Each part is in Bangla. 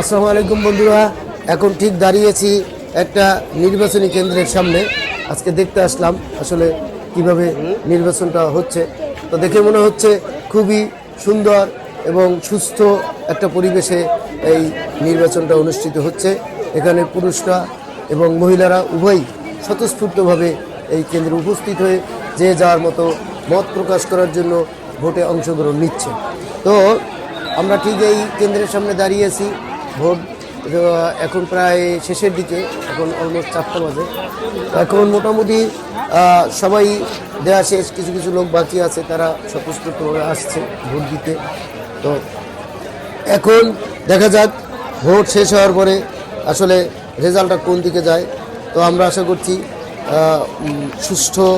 আসসালামু আলাইকুম বন্ধুরা, এখন ঠিক দাঁড়িয়েছি একটা নির্বাচনী কেন্দ্রের সামনে। আজকে দেখতে আসলাম আসলে কীভাবে নির্বাচনটা হচ্ছে। তো দেখে মনে হচ্ছে খুবই সুন্দর এবং সুস্থ একটা পরিবেশে এই নির্বাচনটা অনুষ্ঠিত হচ্ছে। এখানে পুরুষরা এবং মহিলারা উভয়ই স্বতঃস্ফূর্তভাবে এই কেন্দ্রে উপস্থিত হয়ে যে যার মতো মত প্রকাশ করার জন্য ভোটে অংশগ্রহণ নিচ্ছে। তো আমরা ঠিক এই কেন্দ্রের সামনে দাঁড়িয়েছি। ভোট এখন প্রায় শেষের দিকে, এখন অলমোস্ট চারটা বাজে। এখন মোটামুটি সবাই দেওয়া শেষ, কিছু কিছু লোক বাকি আছে, তারা স্বতঃস্ফূর্তভাবে আসছে ভোট দিতে। তো এখন দেখা যাক, ভোট শেষ হওয়ার পরে আসলে রেজাল্টটা কোন দিকে যায়। তো আমরা আশা করছি সুষ্ঠু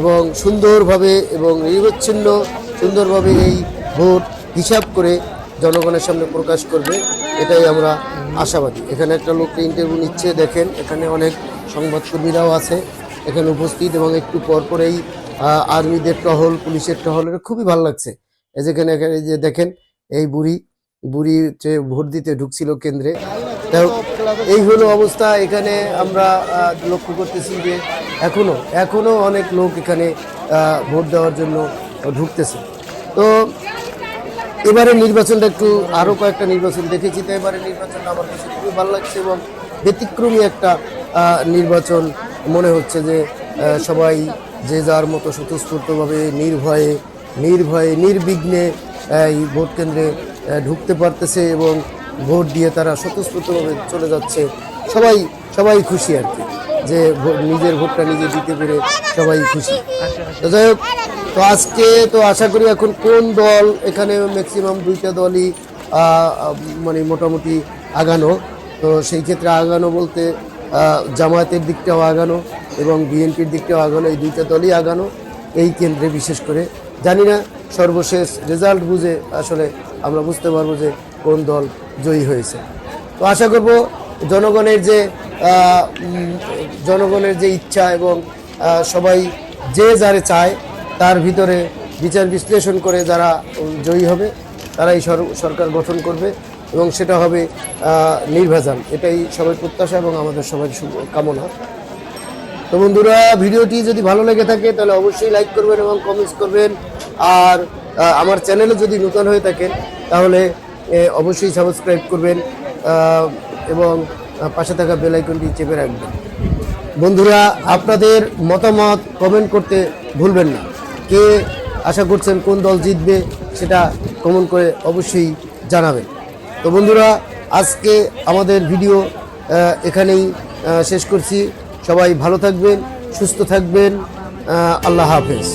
এবং সুন্দরভাবে এবং নিরবচ্ছিন্ন সুন্দরভাবে এই ভোট হিসাব করে জনগণের সামনে প্রকাশ করবে, এটাই আমরা আশাবাদী। এখানে একটা লোককে ইন্টারভিউ নিচ্ছে, দেখেন, এখানে অনেক সংবাদকর্মীরাও আছে, এখানে উপস্থিত এবং একটু পর পরেই আর্মিদের টহল, পুলিশের টহল, এটা খুবই ভালো লাগছে। যেখানে এখানে যে দেখেন, এই বুড়ি বুড়ি যে ভোট দিতে ঢুকছিল কেন্দ্রে। এই হলো অবস্থা, এখানে আমরা লক্ষ্য করতেছি যে এখনও এখনও অনেক লোক এখানে ভোট দেওয়ার জন্য ঢুকতেছে। তো এবারে নির্বাচনটা একটু আরও কয়েকটা নির্বাচন দেখেছি, তো এবারে নির্বাচনটা আমার কাছে খুবই ভালো লাগছে এবং ব্যতিক্রমী একটা নির্বাচন মনে হচ্ছে যে সবাই যে যার মতো স্বতঃস্ফূর্তভাবে নির্ভয়ে নির্ভয়ে, নির্বিঘ্নে এই ভোট কেন্দ্রে ঢুকতে পারতেছে এবং ভোট দিয়ে তারা স্বতঃস্ফূর্তভাবে চলে যাচ্ছে। সবাই সবাই খুশি আর কি, যে নিজের ভোটটা নিজে দিতে পেরে সবাই খুশি। তো যাই হোক তো আজকে তো আশা করি এখন কোন দল এখানে ম্যাক্সিমাম দুইটা দলই মানে মোটামুটি আগানো। তো সেই ক্ষেত্রে আগানো বলতে জামায়াতের দিকটাও আগানো এবং বিএনপির দিকটাও আগানো, এই দুইটা দলই আগানো এই কেন্দ্রে বিশেষ করে। জানি না সর্বশেষ রেজাল্ট বুঝে আসলে আমরা বুঝতে পারব যে কোন দল জয়ী হয়েছে। তো আশা করব জনগণের যে জনগণের যে ইচ্ছা এবং সবাই যে যারে চায় তার ভিতরে বিচার বিশ্লেষণ করে যারা জয়ী হবে, তারাই সর- সরকার গঠন করবে এবং সেটা হবে নির্ভেজাল এটাই সবাই প্রত্যাশা এবং আমাদের সবার কামনা। তো বন্ধুরা, ভিডিওটি যদি ভালো লেগে থাকে, তাহলে অবশ্যই লাইক করবেন এবং কমেন্টস করবেন। আর আমার চ্যানেলে যদি নতুন হয়ে থাকেন, তাহলে অবশ্যই সাবস্ক্রাইব করবেন এবং পাশে থাকা বেল আইকনটি চেপে রাখবেন। বন্ধুরা, আপনাদের মতামত কমেন্ট করতে ভুলবেন না। কে আশা করছেন কোন দল জিতবে সেটা কমেন্ট করে অবশ্যই জানাবেন। তো বন্ধুরা, আজকে আমাদের ভিডিও এখানেই শেষ করছি। সবাই ভালো থাকবেন, সুস্থ থাকবেন। আল্লাহ হাফেজ।